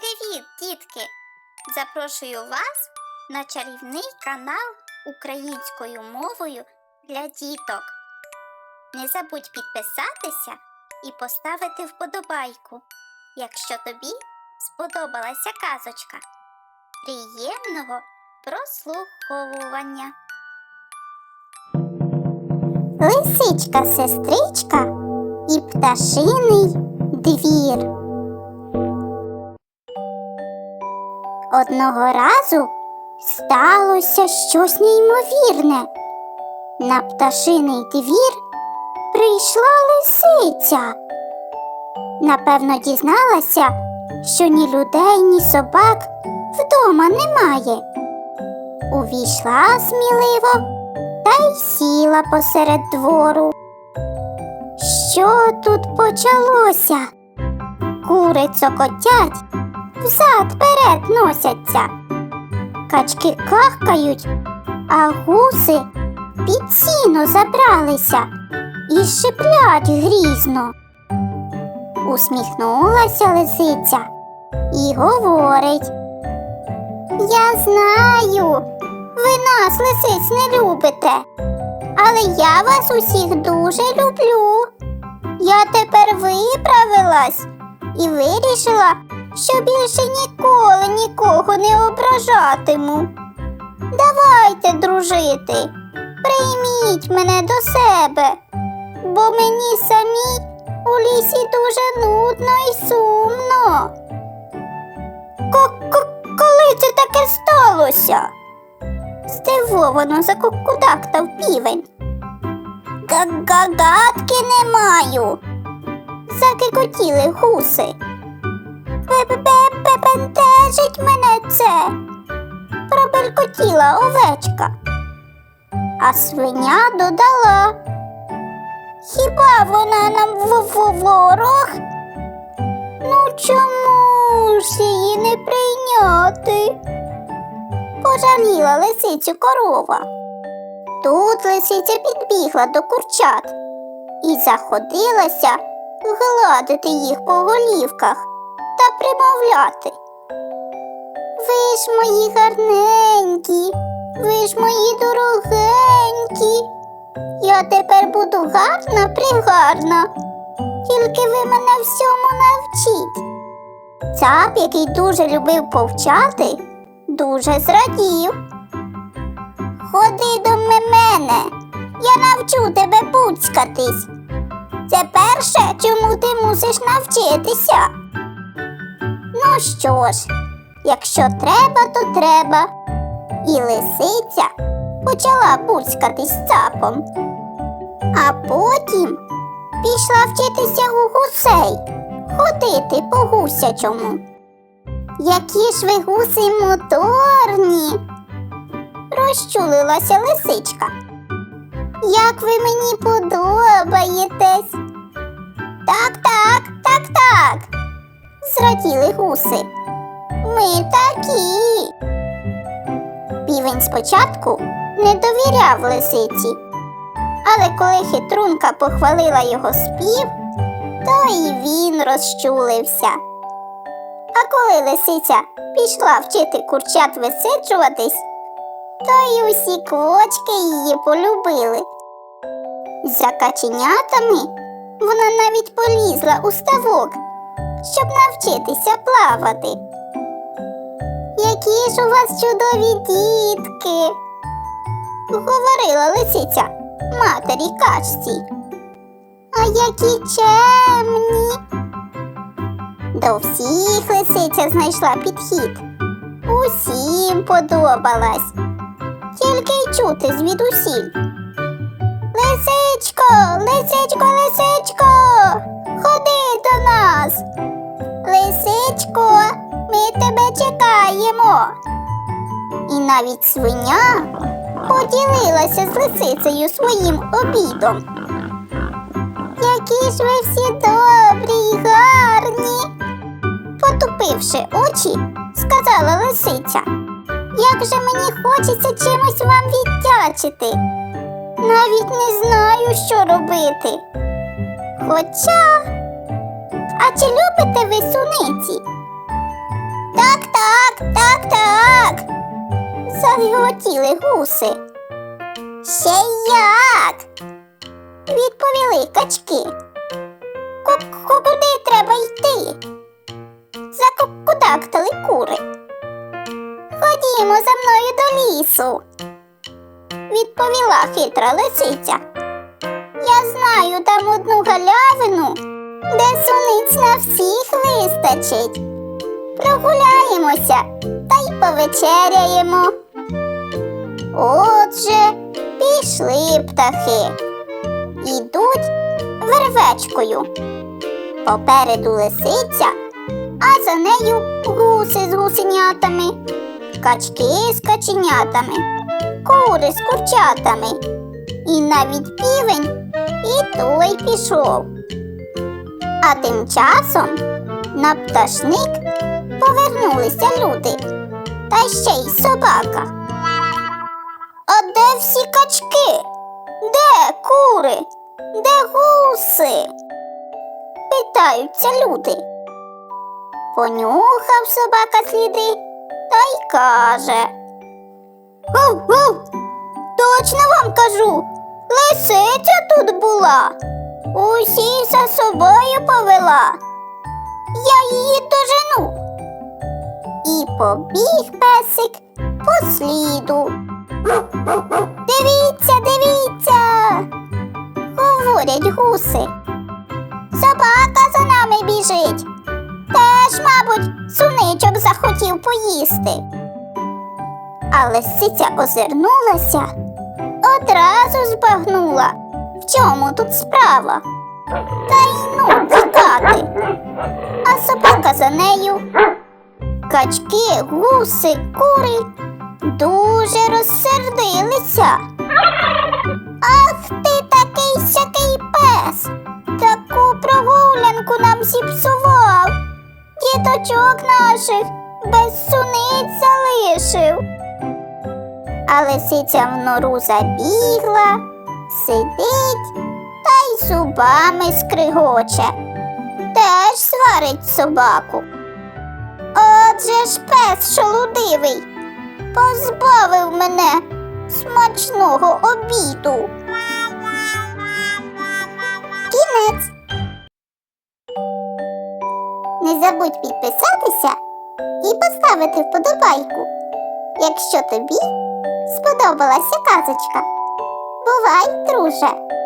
Привіт, дітки! Запрошую вас на чарівний канал українською мовою для діток. Не забудь підписатися і поставити вподобайку, якщо тобі сподобалася казочка. Приємного прослуховування. Лисичка сестричка і пташиний двір. Одного разу сталося щось неймовірне. На пташиний двір прийшла лисиця. Напевно, дізналася, що ні людей, ні собак вдома немає. Увійшла сміливо та й сіла посеред двору. Що тут почалося? Кури цокотять, взад перед носяться. Качки кахкають, а гуси під сіно забралися і шиплять грізно. Усміхнулася лисиця і говорить. Я знаю, ви нас, лисиць, не любите, але я вас усіх дуже люблю. Я тепер виправилась і вирішила, що більше ніколи нікого не ображатиму. Давайте дружити, прийміть мене до себе, бо мені самій у лісі дуже нудно і сумно. Коли це таке сталося? Здивовано закукудактав півень. Гагадки не маю. Закикотіли гуси. Бентежить мене це. Пробелькотіла овечка. А свиня додала. Хіба вона нам ворог? Ну чому ж її не прийняти? Пожаліла лисицю корова. Тут лисиця підбігла до курчат і заходилася гладити їх по голівках та примовляти. Ви ж мої гарненькі, ви ж мої дорогенькі. Я тепер буду гарна пригарна, тільки ви мене всьому навчіть. Цап, який дуже любив повчати, дуже зрадів. Ходи до мене, я навчу тебе буцькатись. Це перше, чому ти мусиш навчитися. Ну що ж, якщо треба, то треба. І лисиця почала буцькатись з цапом, а потім пішла вчитися у гусей ходити по гусячому. Які ж ви гуси моторні, розчулилася лисичка. Як ви мені подобаєтесь? Так, так, так, так. Зраділи гуси. Ми такі. Півень спочатку не довіряв лисиці, але коли хитрунка похвалила його спів, то і він розчулився. А коли лисиця пішла вчити курчат висиджуватись, то й усі квочки її полюбили. За каченятами вона навіть полізла у ставок, щоб навчитися плавати. Які ж у вас чудові дітки, говорила лисиця матері качці. А які чемні. До всіх лисиця знайшла підхід. Усім подобалась. Тільки й чути звідусіль. Лисичко, лисичко, лисичко, ходи до нас. Лисичко, ми тебе чекаємо. І навіть свиня поділилася з лисицею своїм обідом. Які ж ви всі добрі й гарні. Потупивши очі, сказала лисиця. Як же мені хочеться чимось вам віддячити. Навіть не знаю, що робити. Хоча, а чи любите ви суниці? Так, так, так, так. Загиготіли гуси. Ще як? Відповіли качки. Куди треба йти? Закокудактали кури. Ходімо за мною до лісу, відповіла хитра лисиця. Я знаю там одну галявину де суниць на всіх вистачить. Прогуляємося та й повечеряємо. Отже, пішли птахи. Ідуть вервечкою. Попереду лисиця, а за нею гуси з гусенятами, качки з каченятами, кури з курчатами. І навіть півень і той пішов. А тим часом на пташник повернулися люди, та ще й собака. А де всі качки? Де кури? Де гуси? Питаються люди. Понюхав собака сліди та й каже. Гав, точно вам кажу, лисиця тут була. Усі за собою повела. Я її дожену. І побіг песик по сліду. Дивіться, дивіться, говорять гуси. Собака за нами біжить. Теж, мабуть, суничок захотів поїсти. А лисиця озирнулася, одразу збагнула, чому тут справа. Та й ну тікати. А собака за нею. Качки, гуси, кури дуже розсердилися. Ах ти такий сякий пес. Таку прогулянку нам зіпсував. Діточок наших без суниць залишив. А лисиця в нору забігла, сидить та й зубами скригоче. Теж сварить собаку. Отже ж пес шолудивий, позбавив мене смачного обіду. Кінець. Не забудь підписатися і поставити вподобайку, якщо тобі сподобалася казочка. Бувай, друже!